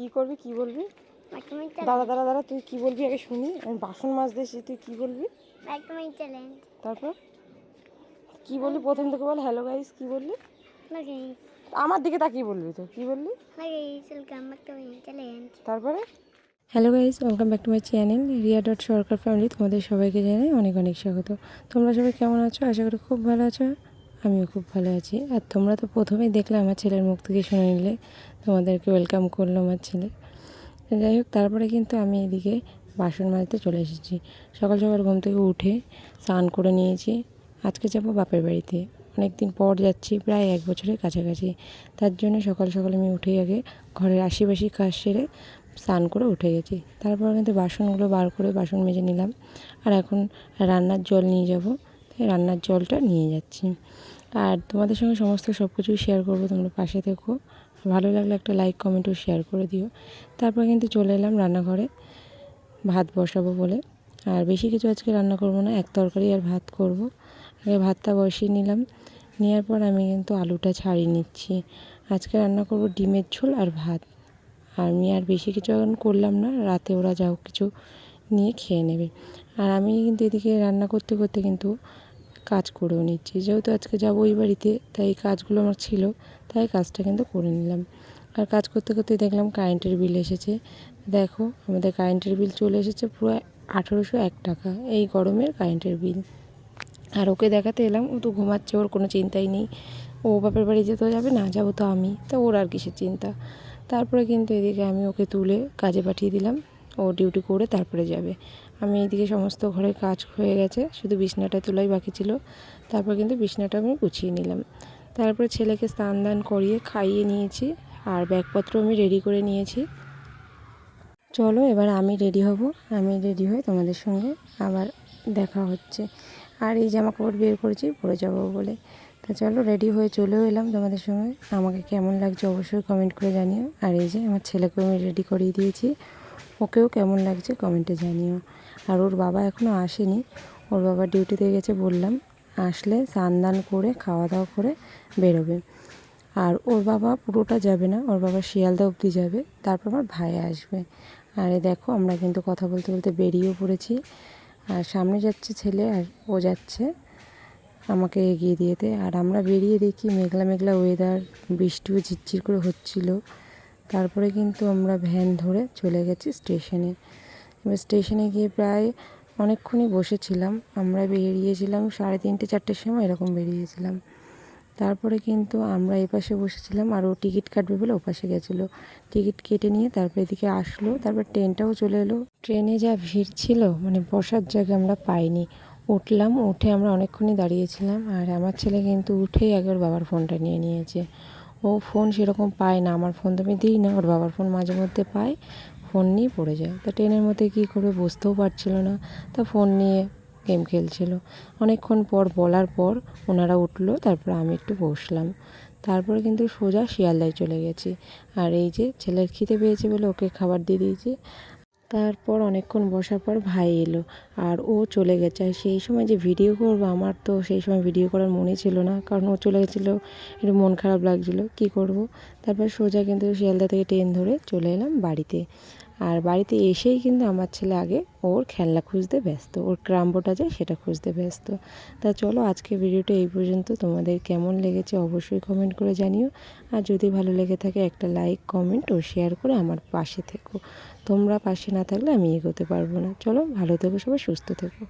কি করবি কি বলবি? দাঁড়া দাঁড়া দাঁড়া তুই কি বলবি আগে শুনি আমি বাসন মাছ দিয়েছি তুই কি বলবি? তারপর? কি বললি? প্রথম থেকে বল হ্যালো গাইস কি বললি? আমার দিকে তাকিয়ে বলবি তো কি বললি? তারপরে? Hello guys welcome back to my channel Riya dot Sarkar family তোমাদের সবাইকে জানাই অনেক অনেক স্বাগত। তোমরা সবাই কেমন আছো? আশা করি খুব ভালো আছো। আমিও খুব ভালো আছি। আর তোমরা তো প্রথমেই দেখলে আমার ছেলের মুখ থেকে শুনে নিলে, তোমাদেরকে ওয়েলকাম করল আমার ছেলে। যাই হোক, তারপরে কিন্তু আমি এদিকে বাসন মাজতে চলে এসেছি। সকাল সকাল ঘুম থেকে উঠে স্নান করে নিয়েছি। আজকে যাব বাপের বাড়িতে। অনেক দিন পর যাচ্ছি, প্রায় এক বছরের কাছাকাছি। তার জন্য সকাল সকাল আমি উঠে আগে ঘরের আশিপাশি কাজ সেরে স্নান করে উঠে গেছি। তারপর কিন্তু বাসনগুলো বার করে বাসন মেজে নিলাম। আর এখন রান্নার জল নিয়ে যাব। রান্নার জলটা নিয়ে যাচ্ছি। আর তোমাদের সঙ্গে সমস্ত সব কিছুই শেয়ার করব, তোমরা পাশে থেকো। ভালো লাগলে একটা লাইক কমেন্টও শেয়ার করে দিও। তারপর কিন্তু চলে এলাম রান্নাঘরে। ভাত বসাবো বলে। আর বেশি কিছু আজকে রান্না করব না, এক তরকারি আর ভাত করব। আগে ভাতটা বসিয়ে নিলাম। নেওয়ার পর আমি কিন্তু আলুটা ছাড়িয়ে নিচ্ছি। আজকে রান্না করব ডিমের ঝোল আর ভাত। আর আমি আর বেশি কিছু এখন করলাম না, রাতে ওরা যাও কিছু নিয়ে খেয়ে নেবে। আর আমি কিন্তু এদিকে রান্না করতে করতে কিন্তু কাজ করেও নিচ্ছি। যেহেতু আজকে যাব ওই বাড়িতে, তাই এই কাজগুলো আমার ছিল, তাই কাজটা কিন্তু করে নিলাম। আর কাজ করতে করতে দেখলাম কারেন্টের বিল এসেছে। দেখো, আমাদের কারেন্টের বিল চলে এসেছে পুরো আঠেরোশো এক টাকা, এই গরমের কারেন্টের বিল। আর ওকে দেখাতে এলাম, ও তো ঘুমাচ্ছে, ওর কোনো চিন্তাই নেই। ও বাপের বাড়ি যেতেও যাবে, না যাব তো আমি, তা ওর আর কিসের চিন্তা। তারপরে কিন্তু এদিকে আমি ওকে তুলে কাজে পাঠিয়ে দিলাম। ও ডিউটি করে তারপরে যাবে। আমি এইদিকে সমস্ত ঘরের কাজ হয়ে গেছে, শুধু বিছনাটা তোলাই বাকি ছিল। তারপর কিন্তু বিছনাটা আমি গুছিয়ে নিলাম। তারপরে ছেলেকে স্নান দান করিয়ে খাইয়ে নিয়েছি আর ব্যাগপত্র আমি রেডি করে নিয়েছি। চলো এবার আমি রেডি হব, আমি রেডি হয়ে তোমাদের সঙ্গে আবার দেখা হচ্ছে। আর এই জামা কাপড় বের করেছি, পরে যাব বলে। তা চলো রেডি হয়ে চলেও এলাম তোমাদের সঙ্গে। আমাকে কেমন লাগছে অবশ্যই কমেন্ট করে জানিও। আর এই যে আমার ছেলেকেও আমি রেডি করিয়ে দিয়েছি। ওকেও কেমন লাগছে কমেন্টে জানিও। আর ওর বাবা এখনও আসেনি, ওর বাবা ডিউটিতে গেছে বললাম, আসলে স্নান করে খাওয়া দাওয়া করে বেরোবে। আর ওর বাবা পুরোটা যাবে না, ওর বাবা শিয়ালদা অবধি যাবে, তারপর আমার ভাই আসবে। আর দেখো, আমরা কিন্তু কথা বলতে বলতে বেরিয়েও পড়েছি। আর সামনে যাচ্ছে ছেলে আর ও যাচ্ছে আমাকে এগিয়ে দিয়েতে আর আমরা বেরিয়ে দেখি মেঘলা মেঘলা ওয়েদার বৃষ্টিও ঝিরঝির করে হচ্ছিল। তারপরে কিন্তু আমরা ভ্যান ধরে চলে গেছি স্টেশনে। এবার স্টেশনে গিয়ে প্রায় অনেকক্ষণই বসেছিলাম। আমরা বেরিয়েছিলাম সাড়ে তিনটে, চারটের সময় এরকম বেরিয়েছিলাম। তারপরে কিন্তু আমরা এপাশে বসেছিলাম আর ও টিকিট কাটবে বলে ওপাশে গেছিল। টিকিট কেটে নিয়ে তারপর এদিকে আসলো, তারপর ট্রেনটাও চলে এলো। ট্রেনে যা ভিড় ছিল মানে বসার জায়গা আমরা পাইনি। উঠলাম, উঠে আমরা অনেকক্ষণই দাঁড়িয়েছিলাম আর আমার ছেলে কিন্তু উঠেই একবার বাবার ফোনটা নিয়ে নিয়েছে। ও ফোন সেরকম পায় না। আমার ফোন তো আমি দিই না, ওর বাবার ফোন মাঝে মধ্যে পায়। ফোন নিয়ে পড়ে যায়। তা ট্রেনের মধ্যে কী করবে বুঝতেও পারছিল না। তা ফোন নিয়ে গেম খেলছিল। অনেকক্ষণ পর বলার পর ওনারা উঠল, তারপর আমি একটু বসলাম। তারপরে কিন্তু সোজা শিয়ালদায় চলে গেছি। আর এই যে ছেলের খিদে পেয়েছে বলে ওকে খাবার দিয়ে দিয়েছি। তারপর অনেকক্ষণ বসার পর ভাই এলো আর ও চলে গেছে। আর সেই সময় যে ভিডিও করব আমার তো সেই সময় ভিডিও করার মনে ছিল না, কারণ ও চলে গেছিল, একটু মন খারাপ লাগছিল, কি করব? তারপর সোজা কিন্তু শিয়ালদা থেকে ট্রেন ধরে চলে এলাম বাড়িতে। আর বাড়িতে এসেই কিন্তু আমার ছেলে আগে ওর খেলনা খুঁজতে ব্যস্ত, ওর ক্রাম্বোটা যায় সেটা খুঁজতে ব্যস্ত। তা চলো আজকে ভিডিওটা এই পর্যন্ত। তোমাদের কেমন লেগেছে অবশ্যই কমেন্ট করে জানিও। আর যদি ভালো লেগে থাকে একটা লাইক কমেন্ট ও শেয়ার করে আমার পাশে থেকো। তোমরা পাশে না থাকলে আমি এগোতে পারব না। চলো ভালো থেকো সবাই, সুস্থ থেকো।